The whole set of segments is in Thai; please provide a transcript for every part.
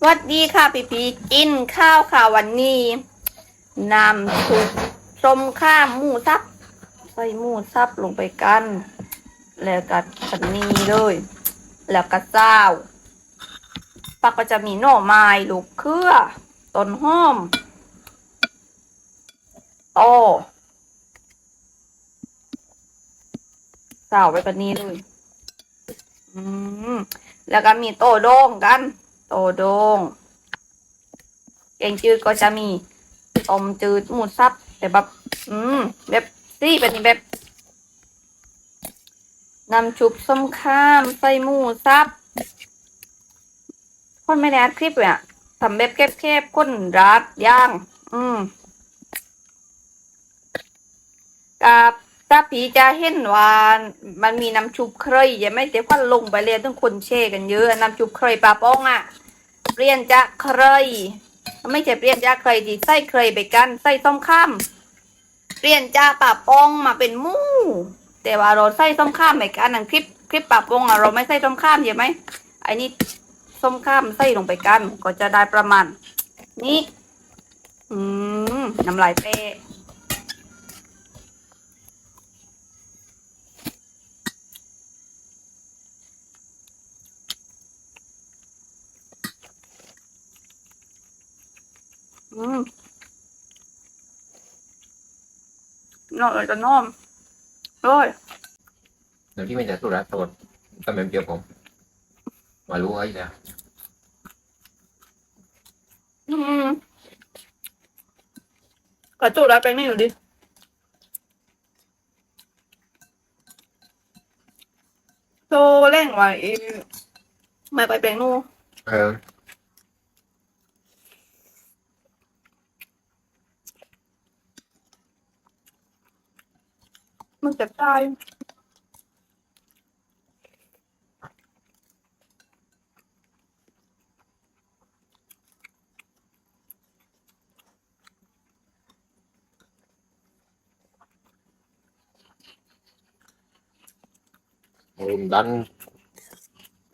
สวัสดีค่ะพี่พีกินข้าวค่ะวันนี้นำซุปส้มข้ามหมูสับ ใส่หมูสับลงไปกัน แล้วก็ชะนีเลย แล้วก็เจ้า ปักก็จะมีหน่อไม้ลูกเครือต้นหอมโตเจ้าไว้กันนี้เลย อืมแล้วก็มีโตโด่งกัน โตโดงแกงจืดก็จะมีต้มจืดหมูสับแต่แบบอืมแบบซี่เป็นแบบน้ำชุบส้มข้ามใส่หมูสับคนไม่ได้อัดคลิปเลยอะทำแบบแคบๆคนรัดย่าง อืมกับ ถ้าผีจะเห็นว่ามันมีน้ำชุบเคยยังไม่เดี๋ยวควันลงไปเลยต้องคนแช่กันเยอะน้ำชุบเคยปลาป้องอะเปลี่ยนจากเคยไม่ใช่เปลี่ยนจากเคยดีใส่เคยไปกันใส่ต้มข้ามเปลี่ยนจากปลาป้องมาเป็นมูแต่ว่าเราใส่ต้มข้ามไปกันนั่นคลิปคลิปปลาป้องอะเราไม่ใส่ต้มข้ามใช่ไหมไอ้นี่ส้มข้ามใส่ลงไปกันก็จะได้ประมาณนี้ อืมน้ำลายเตะ อืมนอกเลยจะน้อมโอ้ยเดี๋ยวที่มันจะสุรัตน์โสดตำแหน่งเดียวผมมารู้ไอ้เนี่ยอืมกระจุกแล้วเป็นนี่อยู่ดิโตเร่งไว้ไม่ไปเป็นนู่นเออ มันจะตายรุมดัน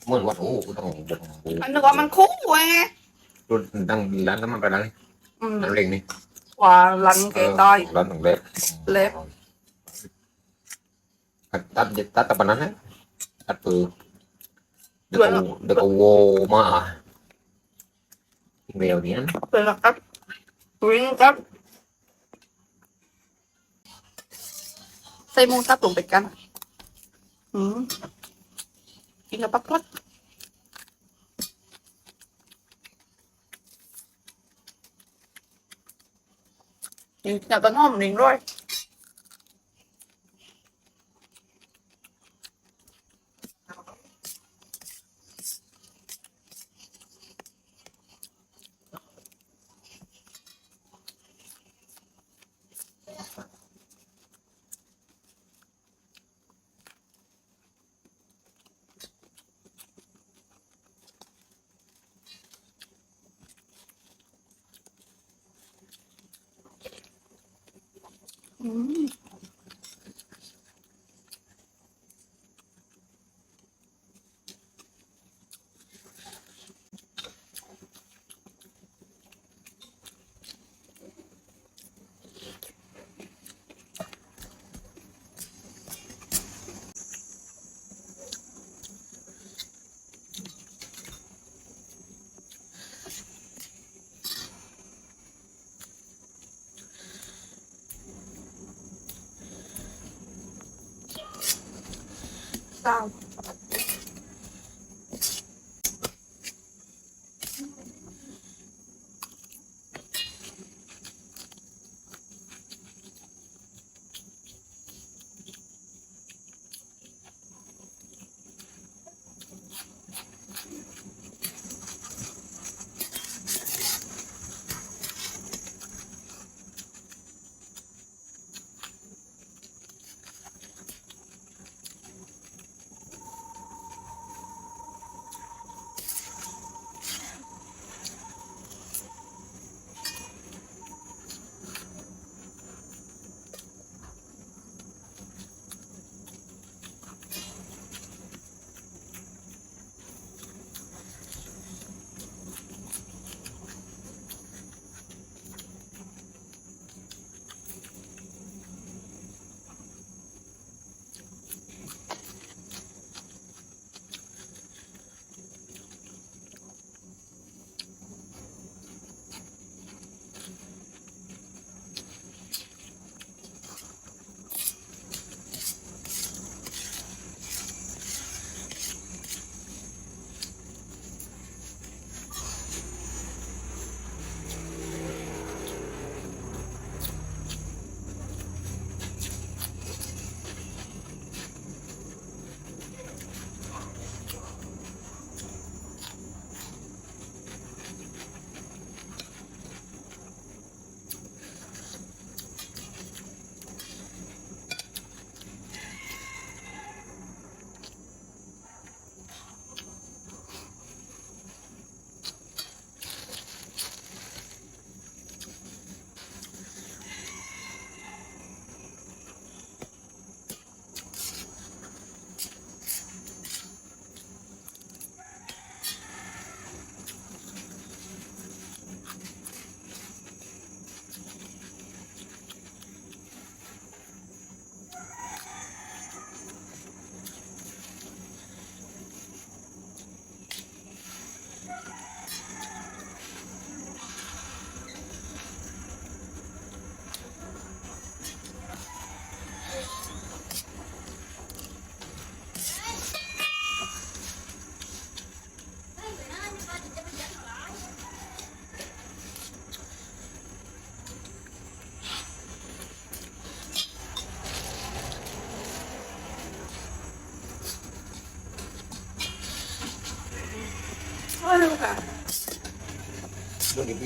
เหมือนว่าโอ้โหต้องบนบูมันนึกว่ามันคุ้ไงรุนดังดันแล้วมันไปดังอืมดังเร่งนี่กว่าลันเกตายดันถึงเล็บเล็บ ตัดตัดตะปนนั้นนะตัดปือเด็กเอาเด็กเอาโวมาเร็วนี้นะเป็นล้วครับวิ่งครับใส่มูสับลงไปกันอืมกินกับปักพลดกินกับต้นหอมหนึ่งด้วย อื ม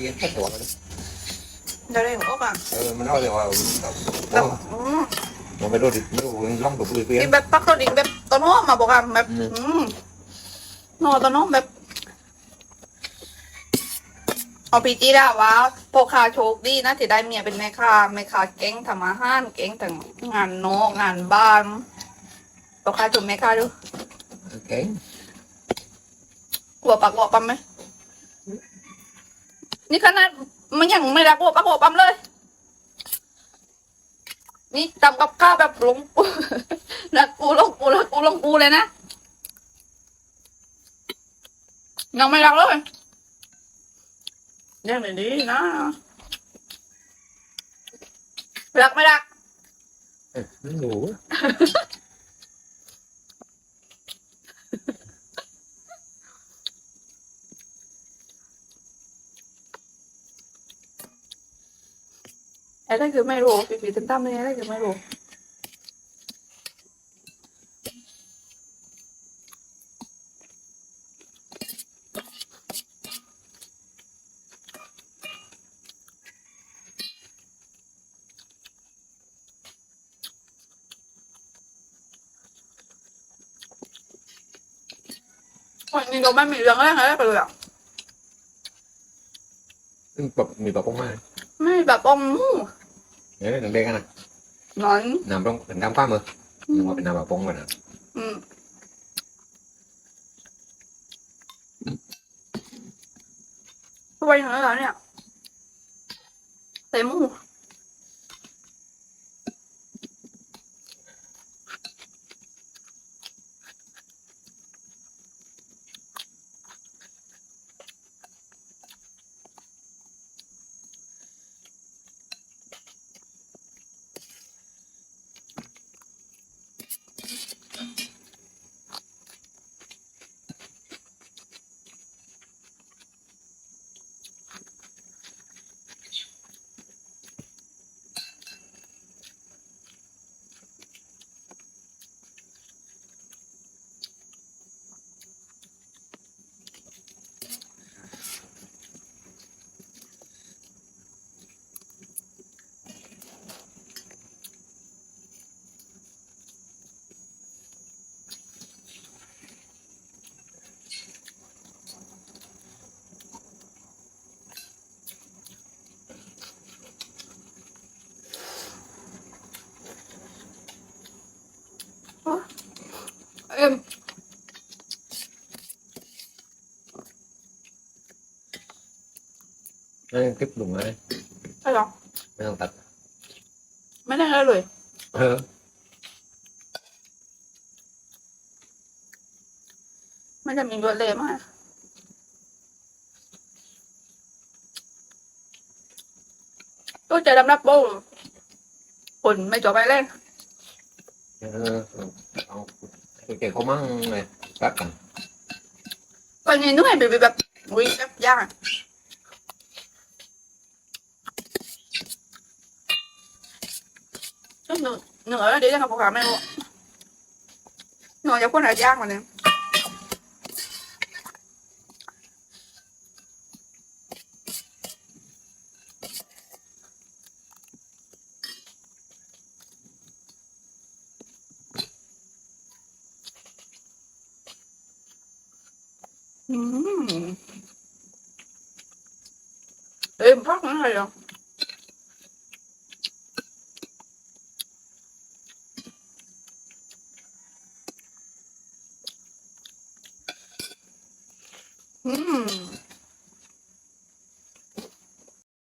เก้าดูดิพี่แค่ตัวมันเดี๋ยวได้หัวอกอะเออมันเอาเดี๋ยวเอาแบบเอาอืมมันไปดูดิไม่รู้ล่องตัวพี่พี่กินแบบปักกระดิ่งแบบตอนน้องมาบอกอะแบบอืมอืมนอตอนน้องแบบเอาพีจีได้ว่าพวกค้าโชคดีนะที่ได้เมียเป็นแม่ค้าแม่ค้าเก่งทำอาหารเก่งแต่งงานนอกงานบ้านพวกค้าชมแม่ค้าดูโอเคกลัวปากกลัวปั๊มไหม นี่ขนาดมันยังไม่รักกลัวปากกลัวปั๊มเลย นี่ทำกับข้าวแบบหลงปูรักกูหลงกูรักกูหลงกูเลยนะยังไม่รักเลยยังไม่ดีนะรักไม่รักเอ้ยไม่รู้ไอ้นั่น คือไม่รู้ปีปีตั้มตั้มเลยไอ้นั่นคือไม่รู้วันนี้เราไม่มีเรื่องอะไรอะไรเลยอะแบบมีแบบพวกมากไม่แบบอม เนี่ยเด็กๆกันนะนอนน้ำต้องเป็นน้ำข้ามมือนึกว่าเป็นน้ำแบบพงกันนะอืมไปไหนแล้วเนี่ยใส่หมู เอ็มนั่นคลิปลุงเลยใช่หรอไม่ต้องตัด ไม่ได้เลยเลยเออมันจะมีรวดเร็วมากตัวใจดำนับโบ้ผลไม่จบไปเลยเออ เอาตัวเก่งเขามั่งเลยรักกันวันนี้นุ่ยแบบแบบวิ่งแบบยากก็เหนื่อยเห นื่อยแล้วเ